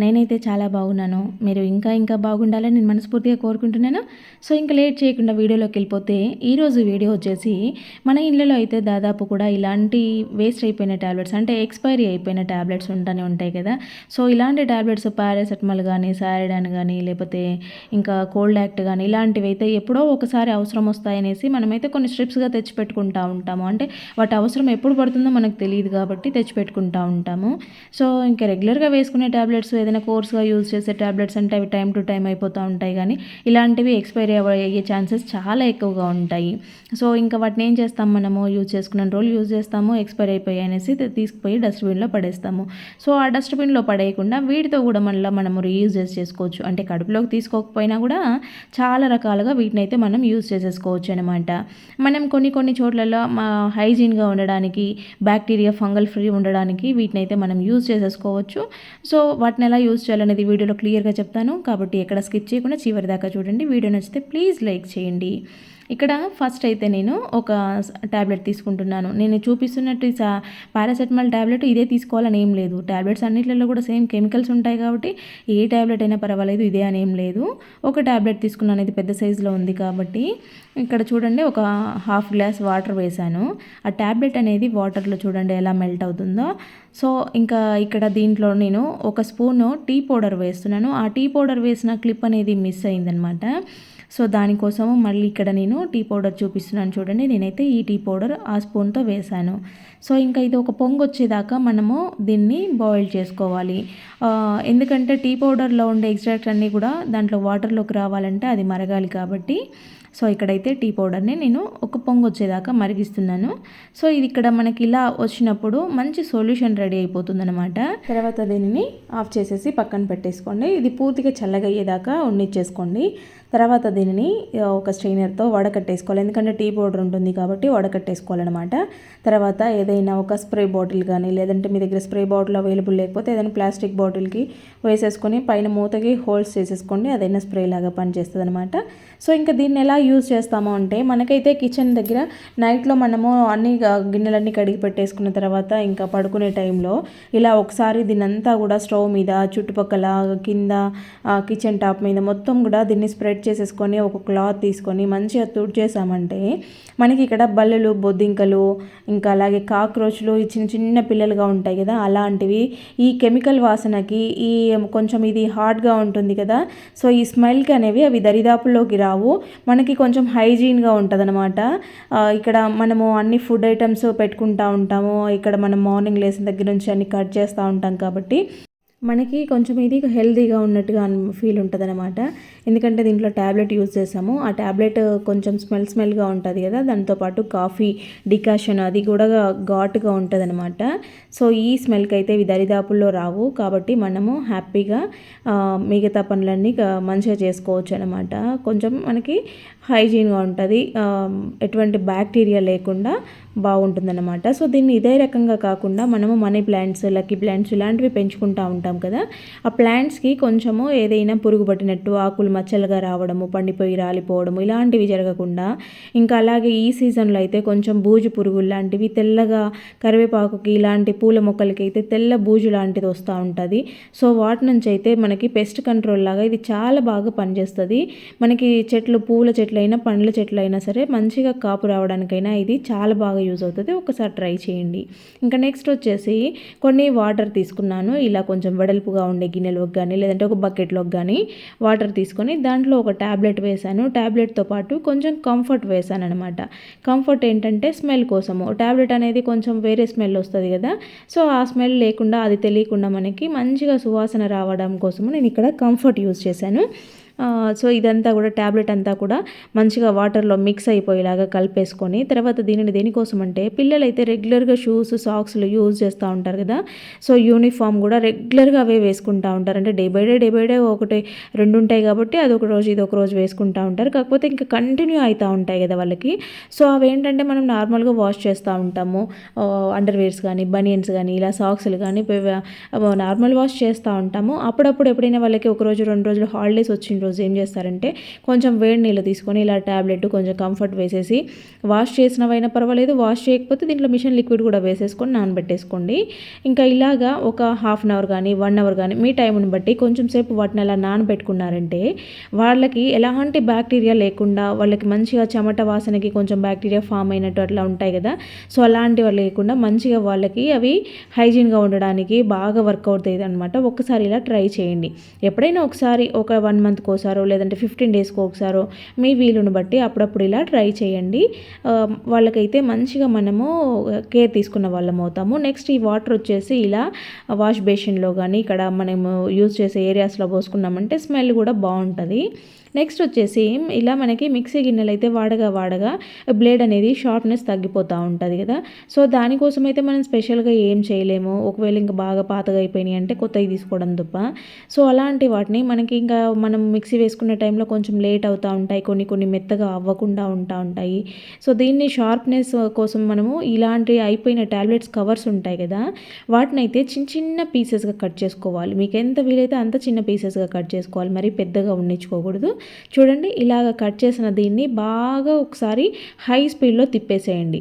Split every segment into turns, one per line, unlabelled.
నేనైతే చాలా బాగున్నాను. మీరు ఇంకా ఇంకా బాగుండాలని నేను మనస్ఫూర్తిగా కోరుకుంటున్నాను. సో ఇంకా లేట్ చేయకుండా వీడియోలోకి వెళ్ళిపోతే ఈరోజు వీడియో వచ్చేసి మన ఇళ్ళలో అయితే దాదాపు కూడా ఇలాంటి వేస్ట్ అయిపోయిన ట్యాబ్లెట్స్ అంటే ఎక్స్పైరీ అయిపోయిన ట్యాబ్లెట్స్ ఉంటూనే ఉంటాయి కదా. సో ఇలాంటి ట్యాబ్లెట్స్ పారాసెటమాల్ కానీ సారిడాన్ కానీ లేకపోతే ఇంకా కోల్డ్ యాక్ట్ కానీ ఇలాంటివి అయితే ఎప్పుడో ఒకసారి అవసరం వస్తాయనేసి మనమైతే కొన్ని స్ట్రిప్స్గా తెచ్చిపెట్టుకుంటా ఉంటాము. అంటే వాటి అవసరం ఎప్పుడు పడుతుందో మనకు తెలియదు కాబట్టి తెచ్చిపెట్టుకుంటా ఉంటాము. సో ఇంకా రెగ్యులర్గా వేసుకునే ట్యాబ్లెట్స్ ఏదైనా కోర్స్గా యూజ్ చేసే ట్యాబ్లెట్స్ అంటే అవి టైం టు టైం అయిపోతూ ఉంటాయి కానీ ఇలాంటివి ఎక్స్పైరీ అయ్యే ఛాన్సెస్ చాలా ఎక్కువగా ఉంటాయి. సో ఇంకా వాటిని ఏం చేస్తాం మనము? యూజ్ చేసుకున్న రోజులు యూజ్ చేస్తాము ఎక్స్పైర్ అయిపోయి అనేసి తీసుకుపోయి డస్ట్బిన్లో పడేస్తాము. సో ఆ డస్ట్బిన్లో పడేయకుండా వీటితో కూడా మళ్ళీ మనము రీయూజ్ చేసుకోవచ్చు. అంటే కడుపులోకి తీసుకోకపోయినా కూడా చాలా రకాలుగా వీటిని అయితే మనం యూజ్ చేసేసుకోవచ్చు అనమాట మనం కొన్ని కొన్ని చోట్లలో మా హైజీన్గా ఉండడానికి బ్యాక్టీరియా ఫంగల్ ఫ్రీ ఉండడానికి వీటిని అయితే మనం యూజ్ చేసేసుకోవచ్చు. సో వాటిని ఎలా యూజ్ చేయాలనేది వీడియోలో క్లియర్గా చెప్తాను. కాబట్టి ఎక్కడ స్కిప్ చేయకుండా చివరి దాకా చూడండి. వీడియో నచ్చితే ప్లీజ్ లైక్ చేయండి. ఇక్కడ ఫస్ట్ అయితే నేను ఒక ట్యాబ్లెట్ తీసుకుంటున్నాను. నేను చూపిస్తున్నట్టు పారాసెటమాల్ ట్యాబ్లెట్ ఇదే తీసుకోవాలని ఏం లేదు. ట్యాబ్లెట్స్ అన్నింటిలో కూడా సేమ్ కెమికల్స్ ఉంటాయి కాబట్టి ఏ ట్యాబ్లెట్ అయినా పర్వాలేదు ఇదే అని ఏం లేదు. ఒక ట్యాబ్లెట్ తీసుకున్నాను ఇది పెద్ద సైజులో ఉంది కాబట్టి. ఇక్కడ చూడండి ఒక హాఫ్ గ్లాస్ వాటర్ వేసాను ఆ ట్యాబ్లెట్ అనేది వాటర్లో చూడండి ఎలా మెల్ట్ అవుతుందో. సో ఇంకా ఇక్కడ దీంట్లో నేను ఒక స్పూను టీ పౌడర్ వేస్తున్నాను. ఆ టీ పౌడర్ వేసిన క్లిప్ అనేది మిస్ అయిందనమాట. సో దానికోసము మళ్ళీ ఇక్కడ నేను టీ పౌడర్ చూపిస్తున్నాను చూడండి. నేనైతే ఈ టీ పౌడర్ ఆ స్పూన్తో వేశాను. సో ఇంకా ఇది ఒక పొంగు వచ్చేదాకా మనము దీన్ని బాయిల్ చేసుకోవాలి. ఎందుకంటే టీ పౌడర్లో ఉండే ఎగ్జాక్ట్ అన్నీ కూడా దాంట్లో వాటర్లోకి రావాలంటే అది మరగాలి కాబట్టి. సో ఇక్కడైతే టీ పౌడర్ని నేను ఒక పొంగు వచ్చేదాకా మరిగిస్తున్నాను. సో ఇది ఇక్కడ మనకి ఇలా వచ్చినప్పుడు మంచి సొల్యూషన్ రెడీ అయిపోతుంది అనమాట తర్వాత దీనిని ఆఫ్ చేసేసి పక్కన పెట్టేసుకోండి. ఇది పూర్తిగా చల్లగా అయ్యేదాకా ఉండిచ్చేసుకోండి. తర్వాత దీనిని ఒక స్ట్రైనర్తో వడకట్టేసుకోవాలి. ఎందుకంటే టీ పౌడర్ ఉంటుంది కాబట్టి వడకట్టేసుకోవాలన్నమాట. తర్వాత ఏదైనా ఒక స్ప్రే బాటిల్ కానీ లేదంటే మీ దగ్గర స్ప్రే బాటిల్ అవైలబుల్ లేకపోతే ఏదైనా ప్లాస్టిక్ బాటిల్కి వేసేసుకొని పైన మూతకి హోల్స్ చేసేసుకోండి. అదైనా స్ప్రే లాగా పనిచేస్తుంది అనమాట సో ఇంకా దీన్ని ఎలా యూజ్ చేస్తాము అంటే మనకైతే కిచెన్ దగ్గర నైట్లో మనము అన్ని గిన్నెలన్నీ కడిగి పెట్టేసుకున్న తర్వాత ఇంకా పడుకునే టైంలో ఇలా ఒకసారి దీన్నంతా కూడా స్టవ్ మీద చుట్టుపక్కల కింద కిచెన్ టాప్ మీద మొత్తం కూడా దీన్ని స్ప్రెడ్ చేసేసుకొని ఒక క్లాత్ తీసుకొని మంచిగా తుడిచేసామంటే మనకి ఇక్కడ బల్లులు బొద్దింకలు ఇంకా అలాగే కాక్రోచ్లు చిన్న చిన్న పిల్లలుగా ఉంటాయి కదా అలాంటివి ఈ కెమికల్ వాసనకి ఈ కొంచెం ఇది హార్డ్గా ఉంటుంది కదా సో ఈ స్మెల్కి అనేవి అవి దరిదాపుల్లోకి రావు. మనకి కొంచెం హైజీన్గా ఉంటుంది అనమాట ఇక్కడ మనము అన్ని ఫుడ్ ఐటమ్స్ పెట్టుకుంటూ ఉంటాము. ఇక్కడ మనం మార్నింగ్ లేసిన దగ్గర నుంచి అన్ని కట్ చేస్తూ ఉంటాం కాబట్టి మనకి కొంచెం ఇది హెల్దీగా ఉన్నట్టుగా ఫీల్ ఉంటుంది అనమాట ఎందుకంటే దీంట్లో ట్యాబ్లెట్ యూజ్ చేసాము. ఆ ట్యాబ్లెట్ కొంచెం స్మెల్ స్మెల్గా ఉంటుంది కదా దాంతోపాటు కాఫీ డికాషన్ అది కూడా ఘాటుగా ఉంటుంది అనమాట సో ఈ స్మెల్కి అయితే ఇవి దరిదాపుల్లో రావు. కాబట్టి మనము హ్యాపీగా మిగతా పనులన్నీ మంచిగా చేసుకోవచ్చు అనమాట కొంచెం మనకి హైజీన్గా ఉంటుంది. ఎటువంటి బ్యాక్టీరియా లేకుండా బాగుంటుందన్నమాట. సో దీన్ని ఇదే రకంగా కాకుండా మనము మనీ ప్లాంట్స్ లక్కీ ప్లాంట్స్ ఇలాంటివి పెంచుకుంటూ ఉంటాం కదా. ఆ ప్లాంట్స్కి కొంచెము ఏదైనా పురుగు పట్టినట్టు ఆకులు మచ్చలుగా రావడము పండిపోయి రాలిపోవడము ఇలాంటివి జరగకుండా ఇంకా అలాగే ఈ సీజన్లో అయితే కొంచెం బూజు పురుగులు లాంటివి తెల్లగా కరివేపాకుకి ఇలాంటి పూల మొక్కలకి అయితే తెల్ల బూజు లాంటిది వస్తూ ఉంటుంది. సో వాటి నుంచి అయితే మనకి పెస్ట్ కంట్రోల్ లాగా ఇది చాలా బాగా పనిచేస్తుంది. మనకి చెట్లు పూల చెట్లు అయినా పండ్ల చెట్లు అయినా సరే మంచిగా కాపు రావడానికైనా ఇది చాలా బాగా యూజ్ అవుతుంది ఒకసారి ట్రై చేయండి. ఇంకా నెక్స్ట్ వచ్చేసి కొన్ని వాటర్ తీసుకున్నాను. ఇలా కొంచెం వెడల్పుగా ఉండే గిన్నెలోకి కానీ లేదంటే ఒక బకెట్లోకి కానీ వాటర్ తీసుకొని దాంట్లో ఒక ట్యాబ్లెట్ వేశాను. ట్యాబ్లెట్తో పాటు కొంచెం కంఫర్ట్ వేశాను అనమాట కంఫర్ట్ ఏంటంటే స్మెల్ కోసము. ట్యాబ్లెట్ అనేది కొంచెం వేరే స్మెల్ వస్తుంది కదా సో ఆ స్మెల్ లేకుండా అది తెలియకుండా మనకి మంచిగా సువాసన రావడం కోసము నేను ఇక్కడ కంఫర్ట్ యూజ్ చేశాను. సో ఇదంతా కూడా ట్యాబ్లెట్ అంతా కూడా మంచిగా వాటర్లో మిక్స్ అయిపోయేలాగా కలిపేసుకొని తర్వాత దీనిని దేనికోసం అంటే పిల్లలైతే రెగ్యులర్గా షూస్ సాక్స్లు యూజ్ చేస్తూ ఉంటారు కదా. సో యూనిఫామ్ కూడా రెగ్యులర్గా అవే వేసుకుంటూ ఉంటారు. అంటే day by day day by day ఒకటి రెండు ఉంటాయి కాబట్టి అది రోజు ఇది ఒక రోజు వేసుకుంటూ ఉంటారు. కాకపోతే ఇంకా కంటిన్యూ అవుతూ ఉంటాయి కదా వాళ్ళకి. సో అవి ఏంటంటే మనం నార్మల్గా వాష్ చేస్తూ ఉంటాము. అండర్వేర్స్ కానీ బనియన్స్ కానీ ఇలా సాక్స్లు కానీ నార్మల్ వాష్ చేస్తూ ఉంటాము. అప్పుడప్పుడు ఎప్పుడైనా వాళ్ళకి ఒక రోజు రెండు రోజులు హాలిడేస్ వచ్చిన రోజు ఏం చేస్తారంటే కొంచెం వేడి నీళ్ళు తీసుకొని ఇలా ట్యాబ్లెట్ కొంచెం కంఫర్ట్ వేసేసి వాష్ చేసినవైనా పర్వాలేదు వాష్ చేయకపోతే దీంట్లో మిషన్ లిక్విడ్ కూడా వేసేసుకొని నానబెట్టేసుకోండి. ఇంకా ఇలాగా ఒక హాఫ్ అన్ అవర్ కానీ వన్ అవర్ కానీ మీ టైంని బట్టి కొంచెం సేపు వాటిని అలా నానబెట్టుకున్నారంటే వాళ్ళకి ఎలాంటి బ్యాక్టీరియా లేకుండా వాళ్ళకి మంచిగా చెమట వాసనకి కొంచెం బ్యాక్టీరియా ఫామ్ అయినట్టు అట్లా ఉంటాయి కదా సో అలాంటివి లేకుండా మంచిగా వాళ్ళకి అవి హైజీన్గా ఉండడానికి బాగా వర్క్ అవుతాయి అనమాట ఒక్కసారి ఇలా ట్రై చేయండి. ఎప్పుడైనా ఒకసారి ఒక వన్ మంత్కి ఒకసారో లేదంటే ఫిఫ్టీన్ డేస్కి ఒకసారో మీ వీలుని బట్టి అప్పుడప్పుడు ఇలా ట్రై చేయండి. వాళ్ళకైతే మంచిగా మనము కేర్ తీసుకున్న వాళ్ళం అవుతాము. నెక్స్ట్ ఈ వాటర్ వచ్చేసి ఇలా వాష్ బేసిన్లో కానీ ఇక్కడ మనము యూజ్ చేసే ఏరియాస్లో పోసుకున్నామంటే స్మెల్ కూడా బాగుంటుంది. నెక్స్ట్ వచ్చేసి ఇలా మనకి మిక్సీ గిన్నెలు అయితే వాడగా వాడగా బ్లేడ్ అనేది షార్ప్నెస్ తగ్గిపోతూ ఉంటుంది కదా. సో దానికోసం అయితే మనం స్పెషల్గా ఏం చేయలేము. ఒకవేళ ఇంకా బాగా పాతగా అయిపోయినాయి అంటే కొత్తవి తీసుకోవడం తప్ప. సో అలాంటి వాటిని మనకి ఇంకా మనం మిక్సీ వేసుకునే టైంలో కొంచెం లేట్ అవుతూ ఉంటాయి. కొన్ని కొన్ని మెత్తగా అవ్వకుండా ఉంటా ఉంటాయి. సో దీన్ని షార్ప్నెస్ కోసం మనము ఇలాంటి అయిపోయిన ట్యాబ్లెట్స్ కవర్స్ ఉంటాయి కదా. వాటిని అయితే చిన్న చిన్న పీసెస్గా కట్ చేసుకోవాలి. మీకు ఎంత వీలైతే అంత చిన్న పీసెస్గా కట్ చేసుకోవాలి. మరి పెద్దగా ఉండించుకోకూడదు. చూడండి ఇలాగ కట్ చేసిన దీన్ని బాగా ఒకసారి హై స్పీడ్లో తిప్పేసేయండి.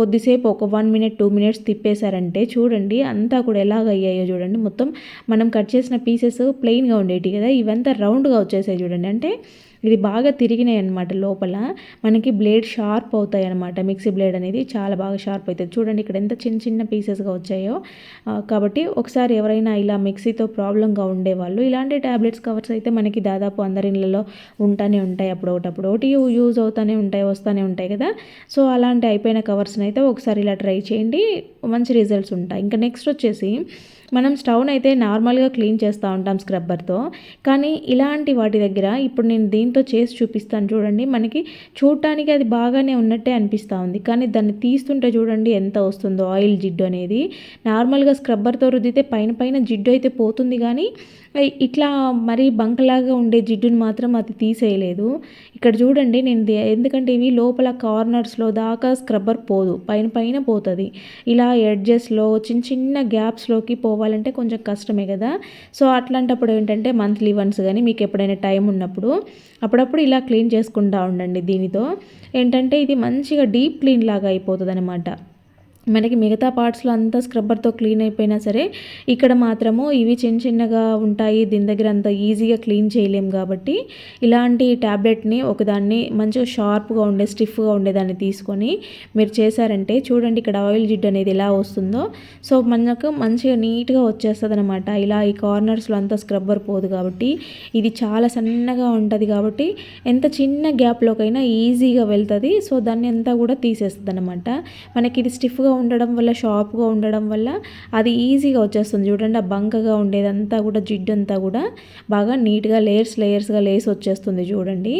కొద్దిసేపు ఒక వన్ మినిట్ టూ మినిట్స్ తిప్పేశారంటే చూడండి అంతా కూడా ఎలాగ అయ్యాయో చూడండి. మొత్తం మనం కట్ చేసిన పీసెస్ ప్లెయిన్గా ఉండేవి కదా ఇవంతా రౌండ్గా వచ్చేసాయి చూడండి. అంటే ఇది బాగా తిరిగినాయి అనమాట లోపల. మనకి బ్లేడ్ షార్ప్ అవుతాయి అనమాట మిక్సీ బ్లేడ్ అనేది చాలా బాగా షార్ప్ అవుతుంది చూడండి ఇక్కడ ఎంత చిన్న చిన్న పీసెస్గా వచ్చాయో. కాబట్టి ఒకసారి ఎవరైనా ఇలా మిక్సీతో ప్రాబ్లంగా ఉండేవాళ్ళు ఇలాంటి ట్యాబ్లెట్స్ కవర్స్ అయితే మనకి దాదాపు అందరి ఇళ్ళలో ఉంటానే ఉంటాయి అప్పుడొకటప్పుడు. ఒకటి యూజ్ అవుతూనే ఉంటాయి వస్తూనే ఉంటాయి కదా. సో అలాంటి అయిపోయిన కవర్స్ని అయితే ఒకసారి ఇలా ట్రై చేయండి మంచి రిజల్ట్స్ ఉంటాయి. ఇంకా నెక్స్ట్ వచ్చేసి మనం స్టవ్ని అయితే నార్మల్గా క్లీన్ చేస్తూ ఉంటాం స్క్రబ్బర్తో. కానీ ఇలాంటి వాటి దగ్గర ఇప్పుడు నేను దీంతో చేసి చూపిస్తాను చూడండి. మనకి చూడటానికి అది బాగానే ఉన్నట్టే అనిపిస్తూ ఉంది. కానీ దాన్ని తీస్తుంటే చూడండి ఎంత వస్తుందో ఆయిల్ జిడ్డు అనేది. నార్మల్గా స్క్రబ్బర్తో రుద్దితే పైన పైన జిడ్డు అయితే పోతుంది కానీ ఇట్లా మరీ బంకలాగా ఉండే జిడ్డుని మాత్రం అది తీసేయలేదు. ఇక్కడ చూడండి నేను ఎందుకంటే ఇవి లోపల కార్నర్స్లో దాకా స్క్రబ్బర్ పోదు పైన పైన పోతుంది. ఇలా ఎడ్జెస్లో చిన్న చిన్న గ్యాప్స్లోకి పోవాలంటే కొంచెం కష్టమే కదా. సో అట్లాంటప్పుడు ఏంటంటే మంత్లీ వన్స్ కానీ మీకు ఎప్పుడైనా టైం ఉన్నప్పుడు అప్పుడప్పుడు ఇలా క్లీన్ చేసుకుంటా ఉండండి దీనితో. ఏంటంటే ఇది మంచిగా డీప్ క్లీన్ లాగా అయిపోతుంది అనమాట మనకి మిగతా పార్ట్స్లో అంతా స్క్రబ్బర్తో క్లీన్ అయిపోయినా సరే ఇక్కడ మాత్రము ఇవి చిన్న చిన్నగా ఉంటాయి దీని దగ్గర అంత ఈజీగా క్లీన్ చేయలేం కాబట్టి ఇలాంటి ట్యాబ్లెట్ని ఒకదాన్ని మంచిగా షార్ప్గా ఉండే స్టిఫ్గా ఉండేదాన్ని తీసుకొని మీరు చేశారంటే చూడండి ఇక్కడ ఆయిల్ జిడ్ అనేది ఎలా వస్తుందో. సో మనకు మంచిగా నీట్గా వచ్చేస్తుంది అనమాట ఇలా ఈ కార్నర్స్లో అంతా స్క్రబ్బర్ పోదు కాబట్టి ఇది చాలా సన్నగా ఉంటుంది కాబట్టి ఎంత చిన్న గ్యాప్లోకైనా ఈజీగా వెళ్తుంది. సో దాన్ని అంతా కూడా తీసేస్తుంది అనమాట మనకి ఇది స్టిఫ్గా ఉండడం వల్ల షార్ప్గా ఉండడం వల్ల అది ఈజీగా వచ్చేస్తుంది. చూడండి ఆ బంకగా ఉండేదంతా కూడా జిడ్డు అంతా కూడా బాగా నీట్గా లేయర్స్ లేయర్స్గా లేసి వచ్చేస్తుంది చూడండి.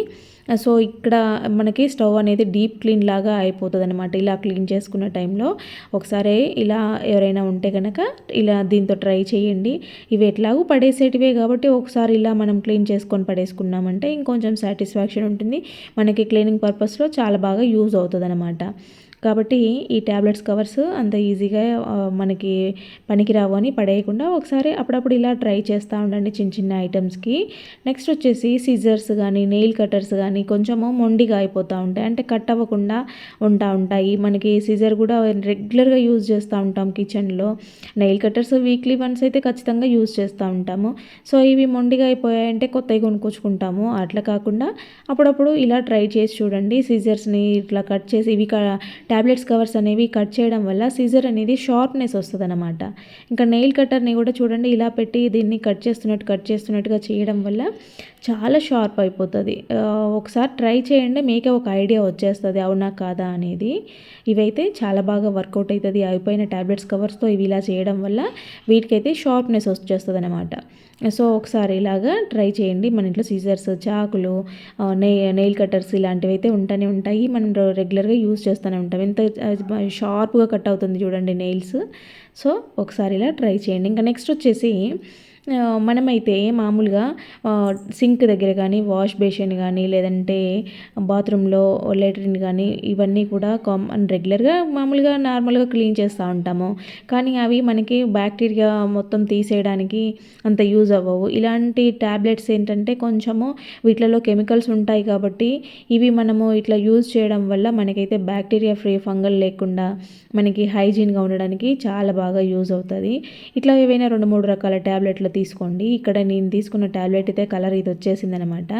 సో ఇక్కడ మనకి స్టవ్ అనేది డీప్ క్లీన్ లాగా అయిపోతుంది అనమాట ఇలా క్లీన్ చేసుకున్న టైంలో ఒకసారి ఇలా ఎవరైనా ఉంటే కనుక ఇలా దీంతో ట్రై చేయండి. ఇవి ఎట్లాగూ పడేసేటివే కాబట్టి ఒకసారి ఇలా మనం క్లీన్ చేసుకొని పడేసుకున్నామంటే ఇంకొంచెం సాటిస్ఫాక్షన్ ఉంటుంది. మనకి క్లీనింగ్ పర్పస్లో చాలా బాగా యూజ్ అవుతుంది అనమాట కాబట్టి ఈ ట్యాబ్లెట్స్ కవర్స్ అంత ఈజీగా మనకి పనికిరావు అని పడేయకుండా ఒకసారి అప్పుడప్పుడు ఇలా ట్రై చేస్తూ ఉండండి చిన్న చిన్న ఐటమ్స్కి. నెక్స్ట్ వచ్చేసి సిజర్స్ కానీ నెయిల్ కటర్స్ కానీ కొంచెము మొండిగా అయిపోతూ ఉంటాయి. అంటే కట్ అవ్వకుండా ఉంటా ఉంటాయి. మనకి సిజర్ కూడా రెగ్యులర్గా యూజ్ చేస్తూ ఉంటాం కిచెన్లో. నెయిల్ కటర్స్ వీక్లీ వన్స్ అయితే ఖచ్చితంగా యూజ్ చేస్తూ ఉంటాము. సో ఇవి మొండిగా అయిపోయాయంటే కొత్తవి కొనుక్కొచ్చుకుంటాము. అట్లా కాకుండా అప్పుడప్పుడు ఇలా ట్రై చేసి చూడండి. సిజర్స్ని ఇట్లా కట్ చేసి ఇవి ట్యాబ్లెట్స్ కవర్స్ అనేవి కట్ చేయడం వల్ల సీజర్ అనేది షార్ప్నెస్ వస్తుంది అనమాట ఇంకా నెయిల్ కట్టర్ని కూడా చూడండి ఇలా పెట్టి దీన్ని కట్ చేస్తున్నట్టు కట్ చేస్తున్నట్టుగా చేయడం వల్ల చాలా షార్ప్ అయిపోతుంది. ఒకసారి ట్రై చేయండి మీకే ఒక ఐడియా వచ్చేస్తుంది అవునా కాదా అనేది. ఇవైతే చాలా బాగా వర్కౌట్ అవుతుంది అయిపోయిన ట్యాబ్లెట్స్ కవర్స్తో ఇవి ఇలా చేయడం వల్ల వీటికైతే షార్ప్నెస్ వచ్చేస్తుంది అనమాట సో ఒకసారి ఇలాగా ట్రై చేయండి. మన ఇంట్లో సీజర్స్ చాకులు నెయి నెయిల్ కట్టర్స్ ఇలాంటివి అయితే ఉంటూనే ఉంటాయి. మనం రెగ్యులర్గా యూజ్ చేస్తూనే ఉంటాం. ఎంత షార్ప్గా కట్ అవుతుంది చూడండి నెయిల్స్. సో ఒకసారి ఇలా ట్రై చేయండి. ఇంకా నెక్స్ట్ వచ్చేసి మనమైతే మామూలుగా సింక్ దగ్గర కానీ వాష్ బేసిన్ కానీ లేదంటే బాత్రూంలో లెట్రిన్ కానీ ఇవన్నీ కూడా కామన్ రెగ్యులర్గా మామూలుగా నార్మల్గా క్లీన్ చేస్తూ ఉంటాము. కానీ అవి మనకి బ్యాక్టీరియా మొత్తం తీసేయడానికి అంత యూజ్ అవ్వవు. ఇలాంటి ట్యాబ్లెట్స్ ఏంటంటే కొంచెము వీటిలలో కెమికల్స్ ఉంటాయి కాబట్టి ఇవి మనము ఇట్లా యూజ్ చేయడం వల్ల మనకైతే బ్యాక్టీరియా ఫ్రీ ఫంగల్ లేకుండా మనకి హైజీన్గా ఉండడానికి చాలా బాగా యూజ్ అవుతుంది. ఇట్లా ఏవైనా రెండు మూడు రకాల ట్యాబ్లెట్లు తీసుకోండి. ఇక్కడ నేను తీసుకున్న ట్యాబ్లెట్ అయితే కలర్ ఇది వచ్చేసింది అనమాట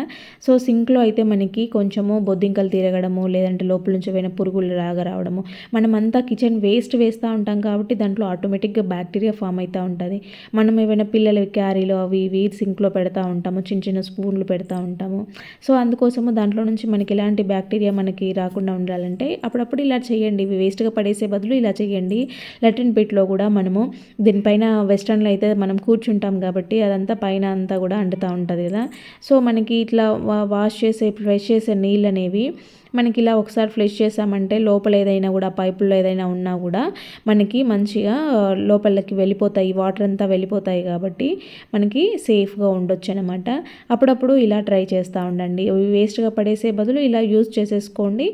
సో సింక్లో అయితే మనకి కొంచెము బొద్దింకలు తిరగడము లేదంటే లోపల నుంచి ఏమైనా పురుగులు రాగా రావడము మనమంతా కిచెన్ వేస్ట్ వేస్తూ ఉంటాం కాబట్టి దాంట్లో ఆటోమేటిక్గా బ్యాక్టీరియా ఫామ్ అవుతూ ఉంటుంది. మనం ఏమైనా పిల్లల క్యారీలో అవి ఇవి సింక్లో పెడతా ఉంటాము చిన్న చిన్న స్పూన్లు పెడతా ఉంటాము. సో అందుకోసము దాంట్లో నుంచి మనకి ఎలాంటి బ్యాక్టీరియా మనకి రాకుండా ఉండాలంటే అప్పుడప్పుడు ఇలా చేయండి. ఇవి వేస్ట్గా పడేసే బదులు ఇలా చేయండి. లెట్రిన్ పిట్లో కూడా మనము దీనిపైన వెస్ట్రన్లో అయితే మనం కూర్చుంటాం కాబట్టి అదంతా పైన అంతా కూడా అంటుతూ ఉంటుంది కదా. సో మనకి ఇట్లా వా- వాష్ చేసే ఫ్రెష్ చేసే నీళ్ళు అనేవి మనకి ఇలా ఒకసారి ఫ్లెష్ చేసామంటే లోపల ఏదైనా కూడా పైపుల్లో ఏదైనా ఉన్నా కూడా మనకి మంచిగా లోపలికి వెళ్ళిపోతాయి వాటర్ అంతా వెళ్ళిపోతాయి కాబట్టి మనకి సేఫ్గా ఉండొచ్చు అనమాట అప్పుడప్పుడు ఇలా ట్రై చేస్తూ ఉండండి. వేస్ట్గా పడేసే బదులు ఇలా యూజ్ చేసేసుకోండి.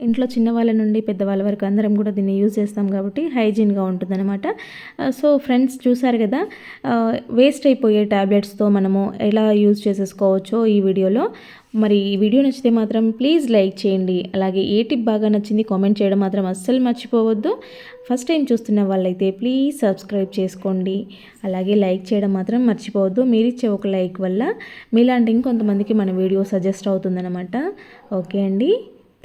ఇంట్లో చిన్నవాళ్ళ నుండి పెద్దవాళ్ళ వరకు అందరం కూడా దీన్ని యూజ్ చేస్తాం కాబట్టి హైజీన్గా ఉంటుందన్నమాట. సో ఫ్రెండ్స్ చూసారు కదా వేస్ట్ అయిపోయే ట్యాబ్లెట్స్తో మనము ఎలా యూజ్ చేసేసుకోవచ్చో ఈ వీడియోలో. మరి ఈ వీడియో నచ్చితే మాత్రం ప్లీజ్ లైక్ చేయండి. అలాగే ఏ టిప్ బాగా నచ్చింది కామెంట్ చేయడం మాత్రం అస్సలు మర్చిపోవద్దు. ఫస్ట్ టైం చూస్తున్న వాళ్ళైతే ప్లీజ్ సబ్స్క్రైబ్ చేసుకోండి. అలాగే లైక్ చేయడం మాత్రం మర్చిపోవద్దు. మీరు ఇచ్చే ఒక లైక్ వల్ల మీలాంటి ఇంకొంతమందికి మన వీడియో సజెస్ట్ అవుతుందన్నమాట. ఓకే అండి.